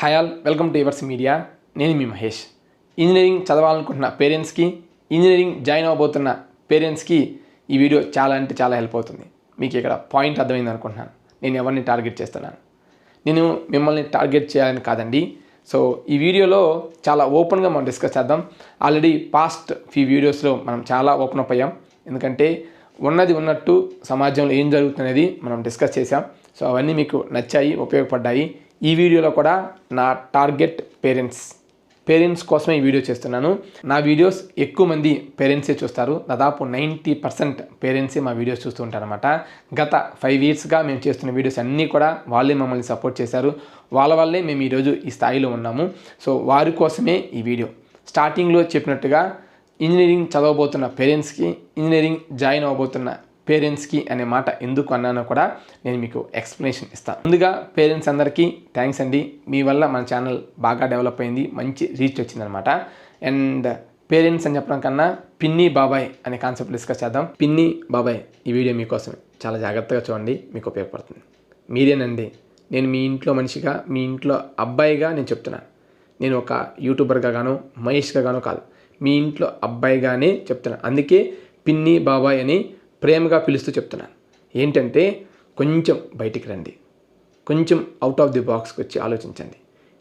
Hi all welcome to yours media నేను మీ Mahesh. Engineering చదవాలనుకుంటున్న పేరెంట్స్కి ఇంజనీరింగ్ జాయిన్ అవ్వబోతున్న పేరెంట్స్కి ఈ వీడియో చాలా అంటే చాలా హెల్ప్ అవుతుంది. మీకు ఇక్కడ పాయింట్ అర్థమైంది అనుకుంటున్నాను. నేను ఎవరిని టార్గెట్ చేస్తున్నాను? నేను మిమ్మల్ని టార్గెట్ చేయాలని కాదండి. సో ఈ వీడియోలో చాలా ఓపెన్గా మనం డిస్కస్ చేద్దాం. ఆల్రెడీ పాస్ట్ ఫ్యూ వీడియోస్లో మనం చాలా ఓపెన్ అప్ అయ్యాం. ఎందుకంటే ఉన్నది ఉన్నట్టు సమాజంలో ఏం జరుగుతున్నది మనం డిస్కస్ చేసాం సో అవన్నీ మీకు నచ్చాయి ఉపయోగపడ్డాయి. ఈ వీడియోలో కూడా నా టార్గెట్ పేరెంట్స్ పేరెంట్స్ కోసమే ఈ వీడియో చేస్తున్నాను. నా వీడియోస్ ఎక్కువ మంది పేరెంట్సే చూస్తారు. దాదాపు నైంటీ పర్సెంట్ పేరెంట్సే మా వీడియోస్ చూస్తూ ఉంటారనమాట గత ఫైవ్ ఇయర్స్గా మేము చేస్తున్న వీడియోస్ అన్నీ కూడా వాళ్ళే మమ్మల్ని సపోర్ట్ చేశారు. వాళ్ళ వల్లే మేము ఈరోజు ఈ స్థాయిలో ఉన్నాము. సో వారి కోసమే ఈ వీడియో. స్టార్టింగ్లో చెప్పినట్టుగా ఇంజనీరింగ్ చదవబోతున్న పేరెంట్స్కి ఇంజనీరింగ్ జాయిన్ అవ్వబోతున్న పేరెంట్స్కి అనే మాట ఎందుకు అన్నానో కూడా నేను మీకు ఎక్స్ప్లెనేషన్ ఇస్తాను. ముందుగా పేరెంట్స్ అందరికీ థ్యాంక్స్ అండి. మీ వల్ల మన ఛానల్ బాగా డెవలప్ అయింది మంచి రీచ్ వచ్చిందనమాట అండ్ పేరెంట్స్ అని చెప్పడం కన్నా పిన్ని బాబాయ్ అనే కాన్సెప్ట్ డిస్కస్ చేద్దాం. పిన్ని బాబాయ్ ఈ వీడియో మీకోసం చాలా జాగ్రత్తగా చూడండి మీకు ఉపయోగపడుతుంది. మీరేనండి నేను మీ ఇంట్లో మనిషిగా మీ ఇంట్లో అబ్బాయిగా నేను చెప్తున్నాను నేను ఒక యూట్యూబర్గా గాను మహేష్గా గాను కాదు మీ ఇంట్లో అబ్బాయిగానే చెప్తున్నాను అందుకే పిన్ని బాబాయ్ అని ప్రేమగా పిలుస్తూ చెప్తున్నాను. ఏంటంటే కొంచెం బయటికి రండి. కొంచెం అవుట్ ఆఫ్ ది బాక్స్కి వచ్చి ఆలోచించండి.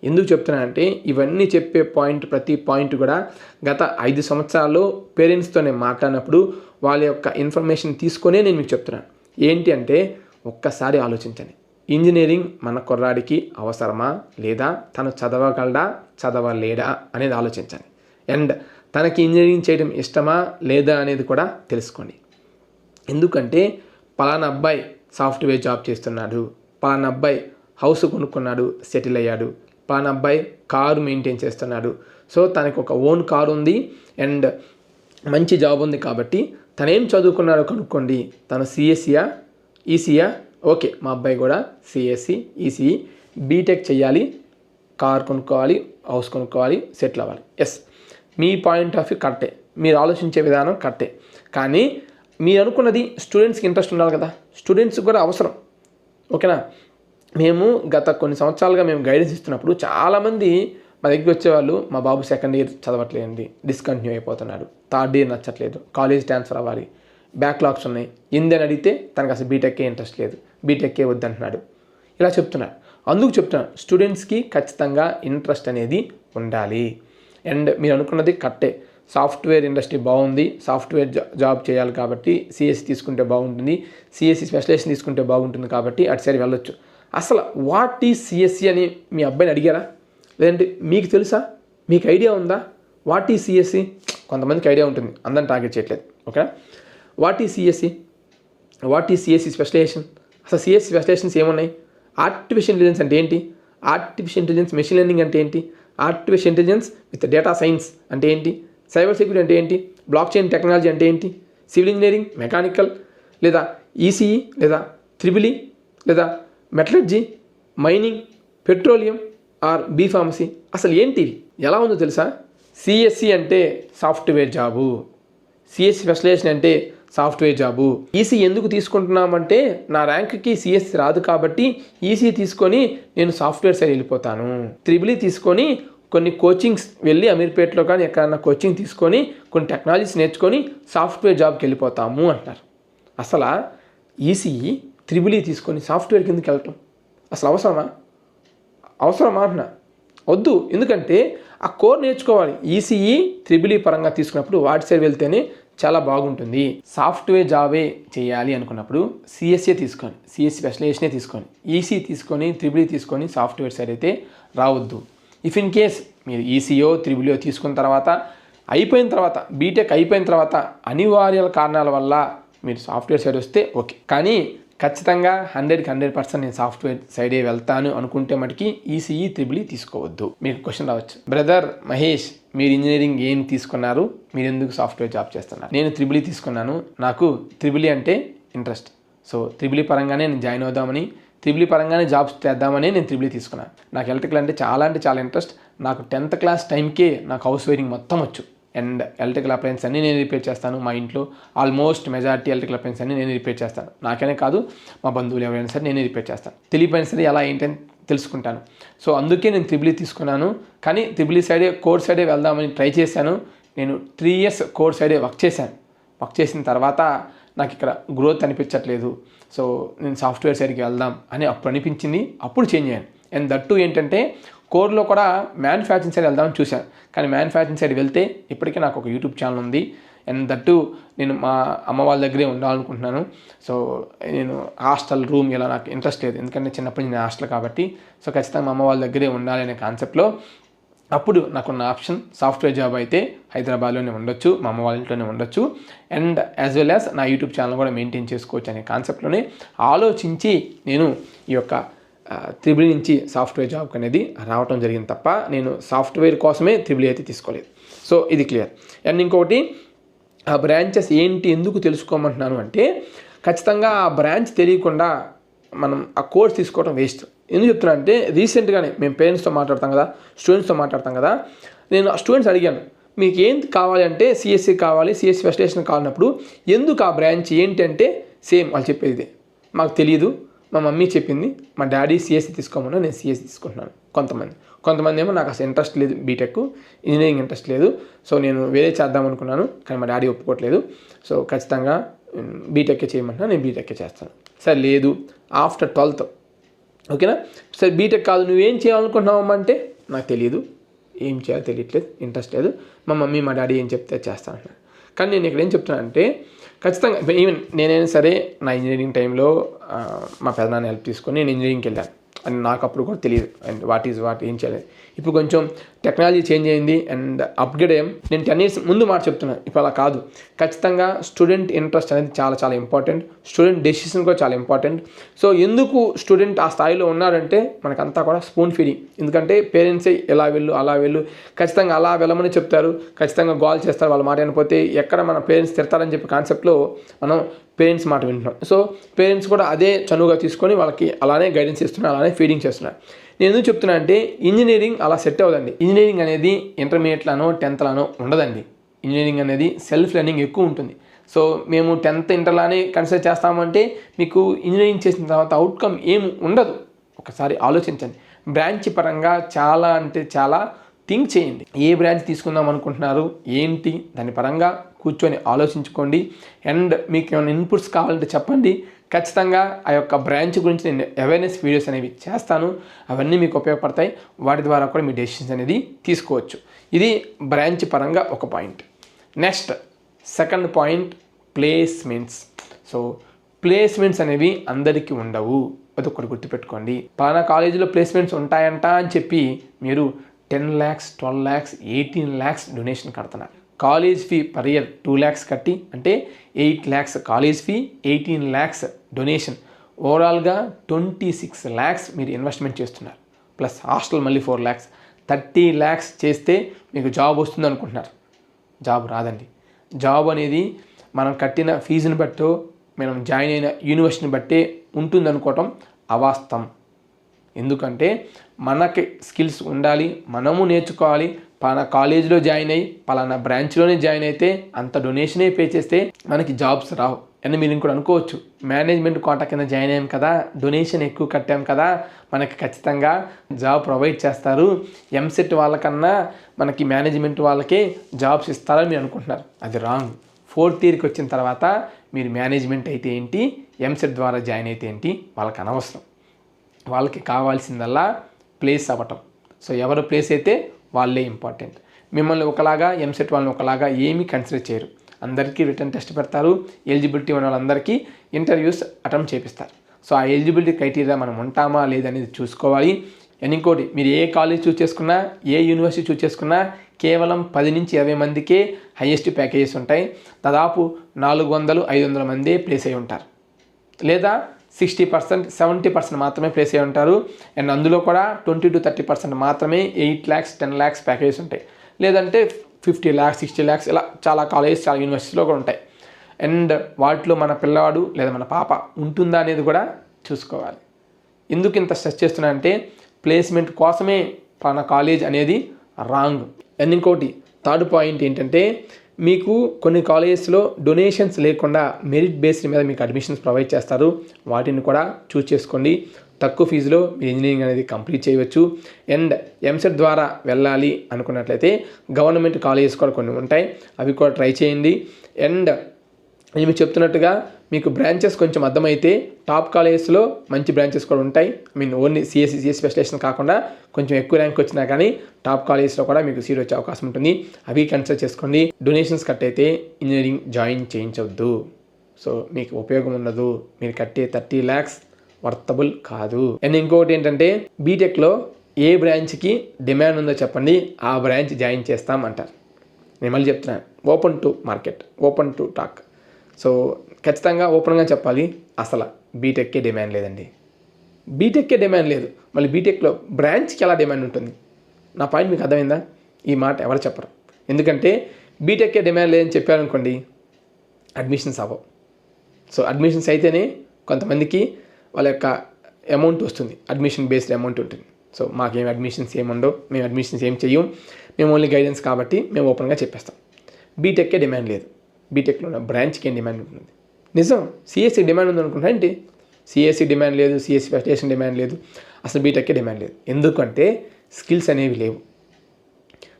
ఎందుకు చెప్తున్నానంటే ఇవన్నీ చెప్పే పాయింట్ ప్రతి పాయింట్ కూడా గత ఐదు సంవత్సరాల్లో పేరెంట్స్తో నేను మాట్లాడినప్పుడు వాళ్ళ యొక్క ఇన్ఫర్మేషన్ తీసుకునే నేను మీకు చెప్తున్నాను. ఏంటి అంటే ఒక్కసారి ఆలోచించండి. ఇంజనీరింగ్ మన కుర్రాడికి అవసరమా లేదా? తను చదవగలడా? చదవలేడా? అనేది ఆలోచించండి. అండ్ తనకి ఇంజనీరింగ్ చేయడం ఇష్టమా లేదా అనేది కూడా తెలుసుకోండి. ఎందుకంటే పలానా అబ్బాయి సాఫ్ట్వేర్ జాబ్ చేస్తున్నాడు పలానా అబ్బాయి హౌస్ కొనుక్కున్నాడు సెటిల్ అయ్యాడు పలానా అబ్బాయి కారు మెయింటైన్ చేస్తున్నాడు. సో తనకు ఒక ఓన్ కారు ఉంది అండ్ మంచి జాబ్ ఉంది కాబట్టి తనేం చదువుకున్నాడో కనుక్కోండి. తను సిఎస్సియా? ఈసీయా? ఓకే మా అబ్బాయి కూడా సిఎస్సి ఈసీఈ. బీటెక్ చేయాలి కార్ కొనుక్కోవాలి హౌస్ కొనుక్కోవాలి సెటిల్ అవ్వాలి. ఎస్ మీ పాయింట్ ఆఫ్ వ్యూ కరెక్టే. మీరు ఆలోచించే విధానం కరెక్టే. కానీ మీరు అనుకున్నది స్టూడెంట్స్కి ఇంట్రెస్ట్ ఉండాలి కదా. స్టూడెంట్స్కి కూడా అవసరం. ఓకేనా మేము గత కొన్ని సంవత్సరాలుగా మేము గైడెన్స్ ఇస్తున్నప్పుడు చాలామంది మా దగ్గరికి వచ్చేవాళ్ళు మా బాబు సెకండ్ ఇయర్ చదవట్లేదండి డిస్కంటిన్యూ అయిపోతున్నాడు థర్డ్ ఇయర్ నచ్చట్లేదు కాలేజ్ ట్రాన్స్ఫర్ అవ్వాలి బ్యాక్లాగ్స్ ఉన్నాయి ఏందని అడిగితే తనకు అసలు బీటెక్కే ఇంట్రెస్ట్ లేదు బీటెక్కే వద్దంటున్నాడు. ఇలా చెప్తున్నాడు అందుకు చెప్తున్నాను స్టూడెంట్స్కి ఖచ్చితంగా ఇంట్రెస్ట్ అనేది ఉండాలి. అండ్ మీరు అనుకున్నది కట్టే సాఫ్ట్వేర్ ఇండస్ట్రీ బాగుంది సాఫ్ట్వేర్ జా- జాబ్ చేయాలి కాబట్టి సిఎస్సి తీసుకుంటే బాగుంటుంది సిఎస్సి స్పెషలైజేషన్ తీసుకుంటే బాగుంటుంది కాబట్టి అటు సైడ్ వెళ్ళొచ్చు. అసలు వాట్ ఈ సిఎస్సి అని మీ అబ్బాయిని అడిగారా? లేదంటే మీకు తెలుసా? మీకు ఐడియా ఉందా? What is CSC? కొంతమందికి ఐడియా ఉంటుంది అందరిని టార్గెట్ చేయట్లేదు okay what is CSE? What is CSE specialization? అసలు సిఎస్సి స్పెషలైజేషన్స్ ఏమున్నాయి? ఆర్టిఫిషియల్ ఇంటెలిజెన్స్ అంటే ఏంటి? ఆర్టిఫిషియల్ ఇంటెలిజెన్స్ మెషిన్ లెర్నింగ్ అంటే ఏంటి? Artificial intelligence with data science అంటే ఏంటి? సైబర్ సెక్యూరిటీ అంటే ఏంటి? బ్లాక్ చైన్ టెక్నాలజీ అంటే ఏంటి? సివిల్ ఇంజనీరింగ్ మెకానికల్ లేదా ఈసీఈ లేదా త్రిబిలి లేదా metallurgy mining petroleum or B pharmacy. అసలు ఏంటి ఎలా ఉందో తెలుసా? సిఎస్సి అంటే సాఫ్ట్వేర్ జాబు. సిఎస్సి స్పెషలైజేషన్ అంటే సాఫ్ట్వేర్ జాబు. ఈసీ ఎందుకు తీసుకుంటున్నామంటే నా ర్యాంక్కి సిఎస్సి రాదు కాబట్టి ఈసీ తీసుకొని నేను సాఫ్ట్వేర్ సైడ్ వెళ్ళిపోతాను. త్రిబిలి తీసుకొని కొన్ని కోచింగ్స్ వెళ్ళి అమీర్పేటలో కానీ ఎక్కడన్నా కోచింగ్ తీసుకొని కొన్ని టెక్నాలజీస్ నేర్చుకొని సాఫ్ట్వేర్ జాబ్కి వెళ్ళిపోతాము అంటారు. అసలు ఈసీఈ త్రిబులీ తీసుకొని సాఫ్ట్వేర్ కిందకి వెళ్ళటం అసలు అవసరమా? అవసరమా అంటున్నా. వద్దు. ఎందుకంటే ఆ కోర్ నేర్చుకోవాలి. ఈసీఈ త్రిబులీ పరంగా తీసుకున్నప్పుడు వాటి సైడ్ వెళ్తేనే చాలా బాగుంటుంది. సాఫ్ట్వేర్ జాబే చేయాలి అనుకున్నప్పుడు సిఎస్ఏ తీసుకొని సిఎస్సి స్పెషలైజేషనే తీసుకోండి ఈసీ తీసుకొని త్రిబులీ తీసుకొని సాఫ్ట్వేర్ సైడ్ అయితే రావద్దు. ఇఫ్ ఇన్ కేస్ మీరు ఈసీఓ త్రిబులియో తీసుకున్న తర్వాత అయిపోయిన తర్వాత బీటెక్ అయిపోయిన తర్వాత అనివార్య కారణాల వల్ల మీరు సాఫ్ట్వేర్ సైడ్ వస్తే ఓకే. కానీ ఖచ్చితంగా హండ్రెడ్కి హండ్రెడ్ పర్సెంట్ నేను సాఫ్ట్వేర్ సైడే వెళ్తాను అనుకుంటే మటుకి ఈసీఈ త్రిబులి తీసుకోవద్దు. మీకు క్వశ్చన్ రావచ్చు. బ్రదర్ మహేష్ మీరు ఇంజనీరింగ్ ఏం తీసుకున్నారు? మీరు ఎందుకు సాఫ్ట్వేర్ జాబ్ చేస్తున్నారు? నేను త్రిబుల్ తీసుకున్నాను. నాకు త్రిబులి అంటే ఇంట్రెస్ట్. సో త్రిబులి పరంగానే నేను జాయిన్ అవుదామని త్రిబులీ పరంగానే జాబ్స్ చేద్దామని నేను త్రిబులీ తీసుకున్నాను నాకు ఎలక్ట్రికల్ అంటే చాలా అంటే చాలా ఇంట్రెస్ట్. నాకు టెన్త్ క్లాస్ టైంకే నాకు హౌస్ వైరింగ్ మొత్తం వచ్చు. అండ్ ఎలక్ట్రికల్ అప్లయన్స్ అన్ని నేను రిపేర్ చేస్తాను మా ఇంట్లో. ఆల్మోస్ట్ మెజారిటీ ఎలక్ట్రికల్ అప్లయన్స్ అన్ని నేను రిపేర్ చేస్తాను. నాకనే కాదు మా బంధువులు ఎవరైనా సరే నేనే రిపేర్ చేస్తాను. తెలియపోయిన సరే ఎలా ఏంటని తెలుసుకుంటాను. సో అందుకే నేను త్రిబులీ తీసుకున్నాను. కానీ త్రిబుల్ సైడే కోర్ సైడే వెళ్దామని ట్రై చేశాను. నేను త్రీ ఇయర్స్ కోర్ సైడే వర్క్ చేశాను. వర్క్ చేసిన తర్వాత నాకు ఇక్కడ గ్రోత్ అనిపించట్లేదు. సో నేను సాఫ్ట్వేర్ సైడ్కి వెళ్దాం అని అప్పుడు అనిపించింది. అప్పుడు చేంజ్ అయ్యాను. అండ్ దట్టు ఏంటంటే కోర్లో కూడా మ్యానుఫ్యాక్చరింగ్ సైడ్ వెళ్దామని చూశాను. కానీ మ్యానుఫ్యాక్చరింగ్ సైడ్ వెళ్తే ఇప్పటికే నాకు ఒక యూట్యూబ్ ఛానల్ ఉంది. అండ్ దట్టు నేను మా అమ్మ వాళ్ళ దగ్గరే ఉండాలనుకుంటున్నాను. సో నేను హాస్టల్ రూమ్ ఇలా నాకు ఇంట్రెస్ట్ లేదు. ఎందుకంటే చిన్నప్పటి నుంచి నేను హాస్టల్ కాబట్టి. సో ఖచ్చితంగా మా అమ్మ వాళ్ళ దగ్గరే ఉండాలి అనే కాన్సెప్ట్లో అప్పుడు నాకున్న ఆప్షన్ సాఫ్ట్వేర్ జాబ్ అయితే హైదరాబాద్లోనే ఉండొచ్చు మా అమ్మ వాళ్ళ ఇంట్లోనే ఉండొచ్చు. అండ్ యాజ్ వెల్ యాజ్ నా యూట్యూబ్ ఛానల్ కూడా మెయింటైన్ చేసుకోవచ్చు అనే కాన్సెప్ట్లోనే ఆలోచించి నేను ఈ యొక్క త్రిబుల్ నుంచి సాఫ్ట్వేర్ జాబ్ అనేది రావటం జరిగింది తప్ప నేను సాఫ్ట్వేర్ కోసమే త్రిబుల్ అయితే తీసుకోలేదు. సో ఇది క్లియర్. అండ్ ఇంకొకటి ఆ బ్రాంచెస్ ఏంటి ఎందుకు తెలుసుకోమంటున్నాను అంటే ఖచ్చితంగా ఆ బ్రాంచ్ తెలియకుండా మనం ఆ కోర్స్ తీసుకోవడం వేస్ట్. ఎందుకు చెప్తున్నా అంటే రీసెంట్గానే మేము పేరెంట్స్తో మాట్లాడతాం కదా స్టూడెంట్స్తో మాట్లాడతాం కదా నేను ఆ స్టూడెంట్స్ అడిగాను మీకు ఏం కావాలి అంటే సిఎస్సి కావాలి సిఎస్సి ఫెస్టేషన్ కావాలన్నప్పుడు ఎందుకు ఆ బ్రాంచ్ ఏంటి అంటే సేమ్ వాళ్ళు చెప్పేది మాకు తెలియదు మా మమ్మీ చెప్పింది మా డాడీ సిఎస్సి తీసుకోమన్నా నేను సిఎస్సి తీసుకుంటున్నాను. కొంతమంది కొంతమంది ఏమో నాకు అసలు ఇంట్రెస్ట్ లేదు బీటెక్ ఇంజనీరింగ్ ఇంట్రెస్ట్ లేదు సో నేను వేరే చేద్దాం అనుకున్నాను కానీ మా డాడీ ఒప్పుకోవట్లేదు సో ఖచ్చితంగా బీటెక్కే చేయమంటున్నా నేను బీటెక్కే చేస్తాను. సరే లేదు ఆఫ్టర్ ట్వెల్త్ ఓకేనా? సరే బీటెక్ కాదు. నువ్వేం చేయాలనుకుంటున్నావు అంటే నాకు తెలియదు ఏం చేయాలో తెలియట్లేదు. ఇంట్రెస్ట్ లేదు. మా మమ్మీ మా డాడీ ఏం చెప్తే చేస్తాను అంటున్నాను కానీ నేను ఇక్కడ ఏం చెప్తున్నానంటే ఖచ్చితంగా ఈవెన్ నేనైనా సరే నా ఇంజనీరింగ్ టైంలో మా పెదనాన్న హెల్ప్ తీసుకొని నేను ఇంజనీరింగ్కి వెళ్ళాను. అండ్ నాకు అప్పుడు కూడా తెలియదు. అండ్ వాట్ ఈజ్ వాట్ ఏం చేయలేదు. ఇప్పుడు కొంచెం టెక్నాలజీ చేంజ్ అయింది అండ్ అప్గ్రేడ్ అయ్యాం. నేను టెన్ ఇయర్స్ ముందు మాట చెప్తున్నాను ఇప్పుడు అలా కాదు. ఖచ్చితంగా స్టూడెంట్ ఇంట్రెస్ట్ అనేది చాలా చాలా ఇంపార్టెంట్. స్టూడెంట్ డెసిషన్ కూడా చాలా ఇంపార్టెంట్. సో ఎందుకు స్టూడెంట్ ఆ స్థాయిలో ఉన్నారంటే మనకంతా కూడా స్పూన్ ఫీడింగ్. ఎందుకంటే పేరెంట్సే ఇలా వెళ్ళు అలా వెళ్ళు. ఖచ్చితంగా అలా వెళ్ళమని చెప్తారు. ఖచ్చితంగా గోల్ చేస్తారు వాళ్ళ మాట వినకపోతే ఎక్కడ మన పేరెంట్స్ తిడతారని చెప్పి కాన్సెప్ట్లో మనం పేరెంట్స్ మాట వింటున్నాం. సో పేరెంట్స్ కూడా అదే చనువుగా తీసుకొని వాళ్ళకి అలానే గైడెన్స్ ఇస్తున్నారు అలానే ఫీడింగ్ చేస్తున్నారు. నేను ఎందుకు చెప్తున్నా అంటే ఇంజనీరింగ్ అలా సెట్ అవ్వదండి. ఇంజనీరింగ్ అనేది ఇంటర్మీడియట్లానో టెన్త్లానో ఉండదండి. ఇంజనీరింగ్ అనేది సెల్ఫ్ లెర్నింగ్ ఎక్కువ ఉంటుంది. సో మేము టెన్త్ ఇంటర్లానే కన్సిడర్ చేస్తామంటే మీకు ఇంజనీరింగ్ చేసిన తర్వాత అవుట్కమ్ ఏం ఉండదు. ఒకసారి ఆలోచించండి. బ్రాంచ్ పరంగా చాలా అంటే చాలా థింక్ చేయండి. ఏ బ్రాంచ్ తీసుకుందాం అనుకుంటున్నారు ఏంటి దాని పరంగా కూర్చొని ఆలోచించుకోండి. అండ్ మీకు ఏమైనా ఇన్పుట్స్ కావాలంటే చెప్పండి. ఖచ్చితంగా ఆ యొక్క బ్రాంచ్ గురించి నేను అవేర్నెస్ వీడియోస్ అనేవి చేస్తాను. అవన్నీ మీకు ఉపయోగపడతాయి. వాటి ద్వారా కూడా మీ డెసిషన్స్ అనేది తీసుకోవచ్చు. ఇది బ్రాంచ్ పరంగా ఒక point. Next second point placements so placements అనేవి అందరికీ ఉండవు. అది ఒకటి గుర్తుపెట్టుకోండి. పలానా కాలేజీలో ప్లేస్మెంట్స్ ఉంటాయంట అని చెప్పి మీరు ten lakhs twelve lakhs eighteen lakhs donation కడుతున్నారు. College fee per year two lakhs కట్టి అంటే eight lakhs college fee eighteen lakhs donation. ఓవరాల్గా ట్వంటీ సిక్స్ ల్యాక్స్ మీరు ఇన్వెస్ట్మెంట్ చేస్తున్నారు. ప్లస్ హాస్టల్ మళ్ళీ ఫోర్ ల్యాక్స్. థర్టీ ల్యాక్స్ చేస్తే మీకు జాబ్ వస్తుంది అనుకుంటున్నారు. జాబ్ రాదండి. జాబ్ అనేది మనం కట్టిన ఫీజుని బట్టో మనం జాయిన్ అయిన యూనివర్సిటీని బట్టే ఉంటుంది అనుకోవటం అవాస్తవం. ఎందుకంటే మనకి స్కిల్స్ ఉండాలి మనము నేర్చుకోవాలి పలానా కాలేజీలో జాయిన్ అయ్యి పలానా బ్రాంచ్లోనే జాయిన్ అయితే అంత డొనేషనే పే చేస్తే మనకి జాబ్స్ రావు. అని మీరు ఇంకోటి అనుకోవచ్చు. మేనేజ్మెంట్ కోటా కింద జాయిన్ అయ్యాం కదా డొనేషన్ ఎక్కువ కట్టాం కదా మనకి ఖచ్చితంగా జాబ్ ప్రొవైడ్ చేస్తారు. ఎంసెట్ వాళ్ళకన్నా మనకి మేనేజ్మెంట్ వాళ్ళకే జాబ్స్ ఇస్తారని మీరు అనుకుంటున్నారు. అది రాంగ్. ఫోర్త్ ఇయర్కి వచ్చిన తర్వాత మీరు మేనేజ్మెంట్ అయితే ఏంటి ఎంసెట్ ద్వారా జాయిన్ అయితే ఏంటి వాళ్ళకి అనవసరం. వాళ్ళకి కావాల్సిందల్లా ప్లేస్ అవ్వటం. సో ఎవరు ప్లేస్ అయితే వాళ్ళే ఇంపార్టెంట్ మిమ్మల్ని ఒకలాగా ఎంసెట్ వాళ్ళని ఒకలాగా ఏమీ కన్సిడర్ చేయరు. అందరికీ రిటర్న్ టెస్ట్ పెడతారు. ఎలిజిబిలిటీ ఉన్న వాళ్ళందరికీ ఇంటర్వ్యూస్ అటెంప్ట్ చేపిస్తారు. సో ఆ ఎలిజిబిలిటీ క్రైటీరియా మనం ఉంటామా లేదనేది చూసుకోవాలి. అండ్ ఇంకోటి మీరు ఏ కాలేజ్ చూస్ చేసుకున్నా ఏ యూనివర్సిటీ చూస్ చేసుకున్నా కేవలం పది నుంచి ఇరవై మందికే హైయెస్ట్ ప్యాకేజెస్ ఉంటాయి. దాదాపు నాలుగు వందలు ఐదు వందల మందే ప్లేస్ అయి ఉంటారు. లేదా సిక్స్టీ పర్సెంట్ సెవెంటీ పర్సెంట్ మాత్రమే ప్లేస్ అయి ఉంటారు. అండ్ అందులో కూడా ట్వంటీ టు థర్టీ పర్సెంట్ మాత్రమే eight lakhs ten lakhs packages ఉంటాయి. లేదంటే ఫిఫ్టీ ల్యాక్స్ సిక్స్టీ ల్యాక్స్ ఇలా చాలా కాలేజెస్ చాలా యూనివర్సిటీలో కూడా ఉంటాయి. అండ్ వాటిలో మన పిల్లవాడు లేదా మన పాప ఉంటుందా అనేది కూడా చూసుకోవాలి. ఎందుకు ఇంత స్ట్రెస్ చేస్తున్నానంటే ప్లేస్మెంట్ కోసమే మన కాలేజ్ అనేది రాంగ్ అండ్ ఇంకోటి థర్డ్ పాయింట్ ఏంటంటే మీకు కొన్ని కాలేజెస్లో డొనేషన్స్ లేకుండా మెరిట్ బేస్డ్ మీద మీకు అడ్మిషన్స్ ప్రొవైడ్ చేస్తారు. వాటిని కూడా చూస్ చేసుకోండి. తక్కువ ఫీజులో మీ ఇంజనీరింగ్ అనేది కంప్లీట్ చేయవచ్చు. అండ్ ఎంసెట్ ద్వారా వెళ్ళాలి అనుకున్నట్లయితే గవర్నమెంట్ కాలేజెస్ కూడా కొన్ని ఉంటాయి. అవి కూడా ట్రై చేయండి. అండ్ నేను చెప్తున్నట్టుగా మీకు బ్రాంచెస్ కొంచెం అర్థమైతే టాప్ కాలేజెస్లో మంచి బ్రాంచెస్ కూడా ఉంటాయి. I mean only CSC CS specialization కాకుండా కొంచెం ఎక్కువ ర్యాంక్ వచ్చినా కానీ టాప్ కాలేజెస్లో కూడా మీకు సీట్ వచ్చే అవకాశం ఉంటుంది. అవి కన్సిడర్ చేసుకోండి. డొనేషన్స్ కట్ అయితే ఇంజనీరింగ్ జాయిన్ చేయించవద్దు సో మీకు ఉపయోగం ఉండదు. మీరు కట్టే థర్టీ ల్యాక్స్ వర్తబుల్ కాదు. అండ్ ఇంకొకటి ఏంటంటే బీటెక్లో ఏ బ్రాంచ్కి డిమాండ్ ఉందో చెప్పండి. ఆ బ్రాంచ్ జాయిన్ చేస్తామంటారు నేను మళ్ళీ చెప్తున్నాను open to market open to talk so ఖచ్చితంగా ఓపెన్గా చెప్పాలి అసలు బీటెక్కే డిమాండ్ లేదండి. బీటెక్కే డిమాండ్ లేదు. మళ్ళీ బీటెక్లో బ్రాంచ్కి ఎలా డిమాండ్ ఉంటుంది? నా పాయింట్ మీకు అర్థమైందా? ఈ మాట ఎవరు చెప్పరు. ఎందుకంటే బీటెక్కే డిమాండ్ లేదని చెప్పారనుకోండి అడ్మిషన్స్ అవ్వవు. సో అడ్మిషన్స్ అయితేనే కొంతమందికి వాళ్ళ యొక్క అమౌంట్ వస్తుంది. అడ్మిషన్ బేస్డ్ అమౌంట్ ఉంటుంది. సో మాకేం అడ్మిషన్స్ ఏముండవు మేము అడ్మిషన్స్ ఏం చెయ్యం. మేము ఓన్లీ గైడెన్స్ కాబట్టి మేము ఓపెన్గా చెప్పేస్తాం. బీటెక్కే డిమాండ్ లేదు. బీటెక్లో ఉన్న బ్రాంచ్కి ఏం డిమాండ్ ఉంటుంది? నిజం సిఎస్సి డిమాండ్ ఉంది అనుకుంటా ఏంటి? సిఎస్సి డిమాండ్ లేదు సిఎస్సి ఫస్టేషన్ డిమాండ్ లేదు అసలు బీటెక్కే డిమాండ్ లేదు. ఎందుకంటే స్కిల్స్ అనేవి లేవు.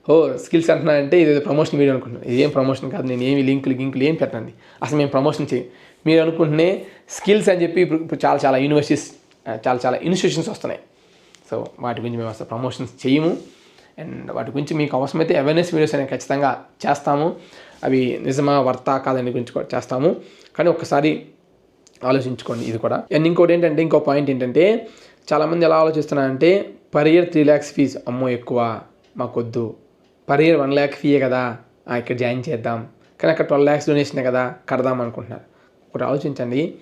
ఓ స్కిల్స్ అంటున్నా అంటే ఇది ప్రమోషన్ వీడియో అనుకుంటున్నాను ఇది ఏం ప్రమోషన్ కాదు నేను ఏమి లింకులు గింకులు ఏం పెట్టండి అసలు మేము ప్రమోషన్ చేయం. మీరు అనుకుంటున్నే స్కిల్స్ అని చెప్పి ఇప్పుడు ఇప్పుడు చాలా చాలా యూనివర్సిటీస్ చాలా చాలా ఇన్స్టిట్యూషన్స్ వస్తున్నాయి. సో వాటి గురించి మేము అసలు ప్రమోషన్స్ చేయము. అండ్ వాటి గురించి మీకు అవసరమైతే అవేర్నెస్ వీడియోస్ అనేవి ఖచ్చితంగా చేస్తాము. అవి నిజమా వర్తా కాదని గురించి కూడా చేస్తాము. కానీ ఒక్కసారి ఆలోచించుకోండి ఇది కూడా. అండ్ ఇంకోటి ఏంటంటే ఇంకో పాయింట్ ఏంటంటే చాలామంది ఎలా ఆలోచిస్తున్నారంటే per year three lakhs fees అమ్మో ఎక్కువ. మాకొద్దు. పర్ ఇయర్ వన్ ల్యాక్ ఫీయే కదా. ఆ, ఇక్కడ జాయిన్ చేద్దాం. కానీ అక్కడ ట్వెల్వ్ ల్యాక్స్ డొనేషనే కదా. కడదాం అనుకుంటున్నారు. ఒకటి ఆలోచించండి.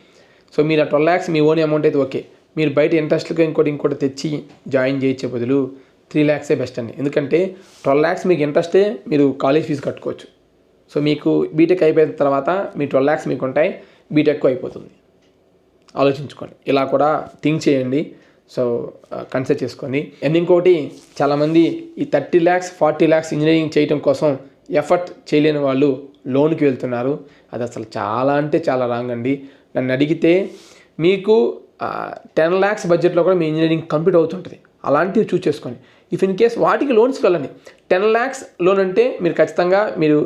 సో మీరు ఆ ట్వెల్వ్ ల్యాక్స్ మీ ఓన్ అమౌంట్ అయితే ఓకే. మీరు బయట ఇంట్రెస్ట్కి ఇంకోటి ఇంకోటి తెచ్చి జాయిన్ చేయించే బదులు త్రీ ల్యాక్సే బెస్ట్ అండి. ఎందుకంటే ట్వెల్వ్ ల్యాక్స్ మీకు ఇంట్రెస్టే మీరు కాలేజ్ ఫీజు కట్టుకోవచ్చు. సో మీకు బీటెక్ అయిపోయిన తర్వాత మీ ట్వెల్వ్ ల్యాక్స్ మీకు ఉంటాయి బీటెక్ అయిపోతుంది ఆలోచించుకోండి. ఇలా కూడా థింక్ చేయండి. సో కన్సిడర్ చేసుకోండి. అండ్ ఇంకోటి చాలామంది ఈ thirty lakhs forty lakhs engineering చేయడం కోసం ఎఫర్ట్ చేయలేని వాళ్ళు లోన్కి వెళ్తున్నారు. అది అసలు చాలా అంటే చాలా రాంగ్ అండి. నన్ను అడిగితే మీకు టెన్ ల్యాక్స్ బడ్జెట్లో కూడా మీ ఇంజనీరింగ్ కంప్లీట్ అవుతుంటుంది. అలాంటివి చూస్ చేసుకొని. ఇఫ్ ఇన్ కేస్ వాటికి లోన్స్ వెళ్ళండి టెన్ ల్యాక్స్ లోన్ అంటే మీరు ఖచ్చితంగా మీరు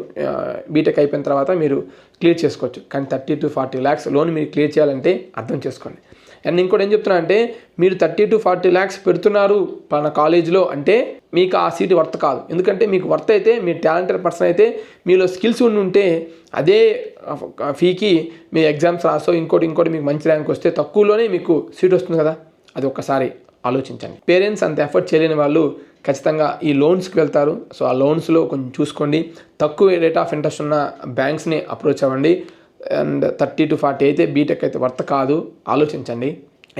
బీటెక్ అయిపోయిన తర్వాత మీరు క్లియర్ చేసుకోవచ్చు. కానీ thirty to forty lakhs loan మీరు క్లియర్ చేయాలంటే అర్థం చేసుకోండి. అండ్ ఇంకోటి ఏం చెప్తున్నా అంటే మీరు థర్టీ టు ఫార్టీ ల్యాక్స్ పెడుతున్నారు మన కాలేజీలో అంటే మీకు ఆ సీట్ వర్త్ కాదు. ఎందుకంటే మీకు వర్త్ అయితే మీరు టాలెంటెడ్ పర్సన్ అయితే మీలో స్కిల్స్ ఉండి ఉంటే అదే ఫీకి మీ ఎగ్జామ్స్ రాసో ఇంకోటి ఇంకోటి మీకు మంచి ర్యాంక్ వస్తే తక్కువలోనే మీకు సీట్ వస్తుంది కదా. అది ఒక్కసారి. ఆలోచించండి. పేరెంట్స్ అంత ఎఫర్ట్ చేయలేని వాళ్ళు ఖచ్చితంగా ఈ లోన్స్కి వెళ్తారు. సో ఆ లోన్స్లో కొంచెం చూసుకోండి. తక్కువ రేట్ ఆఫ్ ఇంట్రెస్ట్ ఉన్న బ్యాంక్స్ని అప్రోచ్ అవ్వండి. అండ్ థర్టీ టు ఫార్టీ అయితే బీటెక్ అయితే వర్త కాదు. ఆలోచించండి.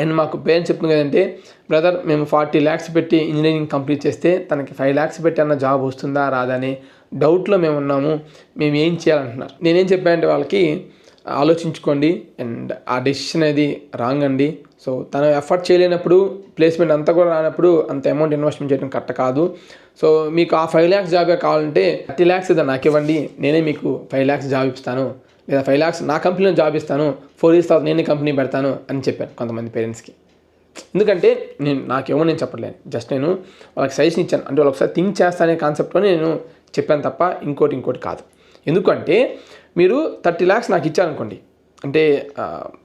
అండ్ మాకు పేరెంట్స్ చెప్తుంది కదంటే బ్రదర్ మేము ఫార్టీ ల్యాక్స్ పెట్టి ఇంజనీరింగ్ కంప్లీట్ చేస్తే తనకి ఫైవ్ ల్యాక్స్ పెట్టి అన్న జాబ్ వస్తుందా రాదా అని డౌట్లో మేము ఉన్నాము. మేము ఏం చేయాలంటున్నారు? నేనేం చెప్పానంటే వాళ్ళకి ఆలోచించుకోండి అండ్ ఆ డెసిషన్ అనేది రాంగ్ అండి. సో తను ఎఫర్ట్ చేయలేనప్పుడు ప్లేస్మెంట్ అంతా కూడా రానప్పుడు అంత అమౌంట్ ఇన్వెస్ట్మెంట్ చేయడం కరెక్ట్ కాదు. సో మీకు ఆ ఫైవ్ ల్యాక్స్ జాబే కావాలంటే థర్టీ ల్యాక్స్ ఏదో నాకు ఇవ్వండి నేనే మీకు ఫైవ్ ల్యాక్స్ జాబ్ ఇస్తాను. లేదా ఫైవ్ ల్యాక్స్ నా కంపెనీలో జాబ్ ఇస్తాను ఫోర్ ఇయర్స్ తర్వాత నేనే కంపెనీ పెడతాను అని చెప్పాను కొంతమంది పేరెంట్స్కి ఎందుకంటే నేను నాకేమో నేను చెప్పట్లేను జస్ట్ నేను వాళ్ళకి సజెషన్ ఇచ్చాను. అంటే వాళ్ళు ఒకసారి థింక్ చేస్తానే కాన్సెప్ట్లో నేను చెప్పాను తప్ప ఇంకోటి ఇంకోటి కాదు. ఎందుకంటే మీరు థర్టీ ల్యాక్స్ నాకు ఇచ్చారనుకోండి. అంటే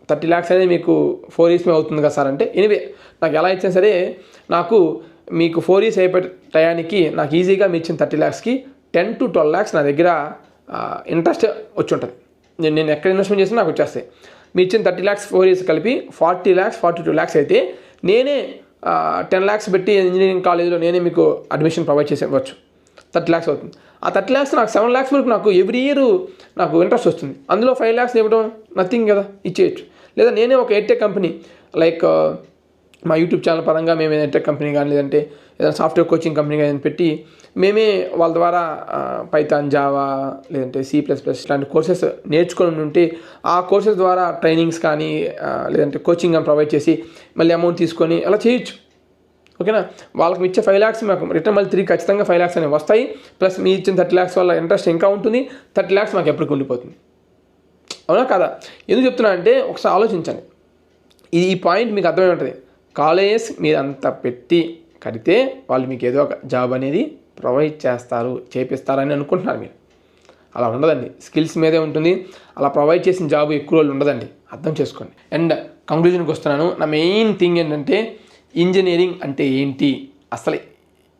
థర్టీ ల్యాక్స్ అనేది మీకు ఫోర్ ఇయర్స్ మీద అవుతుంది కదా సార్ అంటే ఎనివే నాకు ఎలా ఇచ్చినా సరే నాకు మీకు ఫోర్ ఇయర్స్ అయిపోయే టయానికి నాకు ఈజీగా మీ ఇచ్చిన థర్టీ ల్యాక్స్కి టెన్ టు ట్వెల్వ్ ల్యాక్స్ నా దగ్గర ఇంట్రెస్ట్ వచ్చి ఉంటుంది. నేను నేను ఎక్కడ ఇన్వెస్ట్మెంట్ చేసినా నాకు వచ్చేస్తాయి. మీ ఇచ్చిన థర్టీ ల్యాక్స్ ఫోర్ ఇయర్స్ కలిపి forty lakhs forty two lakhs అయితే నేనే టెన్ ల్యాక్స్ పెట్టి ఇంజనీరింగ్ కాలేజ్లో నేనే మీకు అడ్మిషన్ ప్రొవైడ్ చేసేవచ్చు థర్టీ ల్యాక్స్ అవుతుంది. ఆ థర్టీ ల్యాక్స్ నాకు సెవెన్ ల్యాక్స్ వరకు నాకు ఎవ్రీ ఇయర్ నాకు ఇంట్రెస్ట్ వస్తుంది. అందులో ఫైవ్ ల్యాక్స్ ఇవ్వడం నథింగ్ కదా ఇచ్చేయచ్చు. లేదా నేనే ఒక ఎయిర్టెక్ కంపెనీ లైక్ మా యూట్యూబ్ ఛానల్ పరంగా మేము ఎయిర్టెక్ కంపెనీ కానీ లేదంటే ఏదైనా సాఫ్ట్వేర్ కోచింగ్ కంపెనీ కానీ పెట్టి మేమే వాళ్ళ ద్వారా పైథాన్ జావా లేదంటే సి ప్లస్ ప్లస్ ఇలాంటి కోర్సెస్ నేర్చుకొని ఉంటే ఆ కోర్సెస్ ద్వారా ట్రైనింగ్స్ కానీ లేదంటే కోచింగ్ కానీ ప్రొవైడ్ చేసి మళ్ళీ అమౌంట్ తీసుకొని అలా చేయొచ్చు. ఓకేనా? వాళ్ళకి ఇచ్చే ఫైవ్ ల్యాక్స్ మాకు రిటర్న్ మళ్ళీ తిరిగి ఖచ్చితంగా ఫైవ్ ల్యాక్స్ అనేవి వస్తాయి. ప్లస్ మీ ఇచ్చిన థర్టీ ల్యాక్స్ వల్ల ఇంట్రెస్ట్ ఇంకా ఉంటుంది. థర్టీ ల్యాక్స్ మాకు ఎప్పటికి ఉండిపోతుంది. అవునా కదా? ఎందుకు చెప్తున్నా అంటే ఒకసారి ఆలోచించండి. ఇది ఈ పాయింట్ మీకు అర్థమై ఉంటుంది. కాలేజెస్ మీరు అంత పెట్టి కడితే వాళ్ళు మీకు ఏదో ఒక జాబ్ అనేది ప్రొవైడ్ చేస్తారు చేపిస్తారని అనుకుంటున్నారు మీరు. అలా ఉండదండి. స్కిల్స్ మీదే ఉంటుంది. అలా ప్రొవైడ్ చేసిన జాబ్ ఎక్కువ రోజులు ఉండదండి. అర్థం చేసుకోండి. అండ్ కంక్లూజన్కి వస్తున్నాను. నా మెయిన్ థింగ్ ఏంటంటే ఇంజనీరింగ్ అంటే ఏంటి? అసలు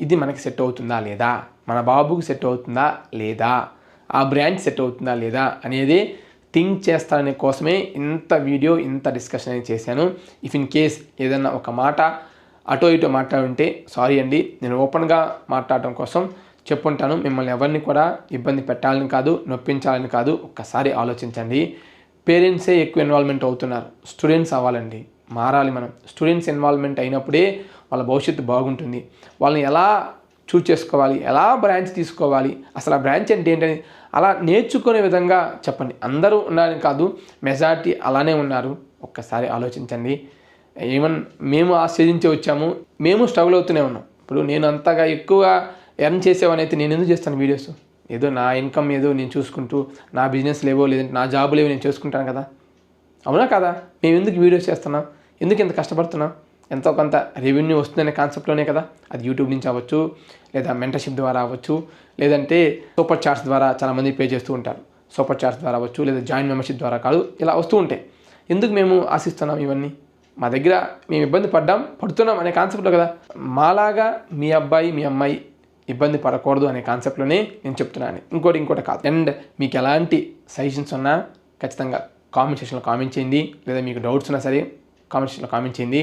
ఇది మనకి సెట్ అవుతుందా లేదా? మన బాబుకు సెట్ అవుతుందా లేదా? ఆ బ్రాంచ్ సెట్ అవుతుందా లేదా అనేది థింక్ చేస్తాననే కోసమే ఇంత వీడియో ఇంత డిస్కషన్ అనేది చేశాను. ఇఫ్ ఇన్ కేస్ ఏదన్నా ఒక మాట అటో ఇటో మాట్లాడుంటే సారీ అండి. నేను ఓపెన్గా మాట్లాడటం కోసం చెప్పుంటాను. మిమ్మల్ని ఎవరిని కూడా ఇబ్బంది పెట్టాలని కాదు నొప్పించాలని కాదు ఒక్కసారి ఆలోచించండి. పేరెంట్సే ఎక్కువ ఇన్వాల్వ్మెంట్ అవుతున్నారు. స్టూడెంట్స్ అవ్వాలండి. మారాలి మనం. స్టూడెంట్స్ ఇన్వాల్వ్మెంట్ అయినప్పుడే వాళ్ళ భవిష్యత్తు బాగుంటుంది. వాళ్ళని ఎలా చూజ్ చేసుకోవాలి? ఎలా బ్రాంచ్ తీసుకోవాలి? అసలు ఆ బ్రాంచ్ అంటే ఏంటని అలా నేర్చుకునే విధంగా చెప్పండి. అందరూ ఉన్నారని కాదు మెజారిటీ అలానే ఉన్నారు. ఒక్కసారి ఆలోచించండి. ఈవెన్ మేము ఆ స్టేజ్ నుంచి వచ్చాము. మేము స్ట్రగుల్ అవుతూనే ఉన్నాం. ఇప్పుడు నేను అంతగా ఎక్కువగా ఎర్న్ చేసేవాని అయితే నేను ఎందుకు చేస్తాను వీడియోస్ ఏదో నా ఇన్కమ్ ఏదో నేను చూసుకుంటూ నా బిజినెస్ లేవో లేదంటే నా జాబ్ లేవో నేను చూసుకుంటాను కదా. అవునా కదా? మేము ఎందుకు వీడియోస్ చేస్తున్నాం? ఎందుకు ఇంత కష్టపడుతున్నాం? ఎంతో కొంత రెవెన్యూ వస్తుందనే కాన్సెప్ట్లోనే కదా? అది యూట్యూబ్ నుంచి అవ్వచ్చు లేదా మెంటర్షిప్ ద్వారా అవ్వచ్చు లేదంటే సూపర్ చార్ట్స్ ద్వారా చాలామంది పే చేస్తూ ఉంటారు. సూపర్ చార్ట్స్ ద్వారా అవ్వచ్చు లేదా జాయిన్ మెంబర్షిప్ ద్వారా కాదు ఇలా వస్తూ ఉంటాయి. ఎందుకు మేము ఆశిస్తున్నాం ఇవన్నీ? మా దగ్గర మేము ఇబ్బంది పడ్డాం పడుతున్నాం అనే కాన్సెప్ట్లో కదా? మాలాగా మీ అబ్బాయి మీ అమ్మాయి ఇబ్బంది పడకూడదు అనే కాన్సెప్ట్లోనే నేను చెప్తున్నాను. ఇంకోటి ఇంకోటి కాదు. అండ్ మీకు ఎలాంటి సజెషన్స్ ఉన్నా ఖచ్చితంగా కామెంట్ సెక్షన్లో కామెంట్ చేయండి. లేదా మీకు డౌట్స్ ఉన్నా సరే కామెంట్ సెక్షన్లో కామెంట్ చేయండి.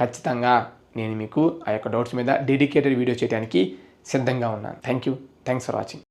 ఖచ్చితంగా నేను మీకు ఆ యొక్క డౌట్స్ మీద డెడికేటెడ్ వీడియో చేయడానికి సిద్ధంగా ఉన్నాను. Thank you thanks for watching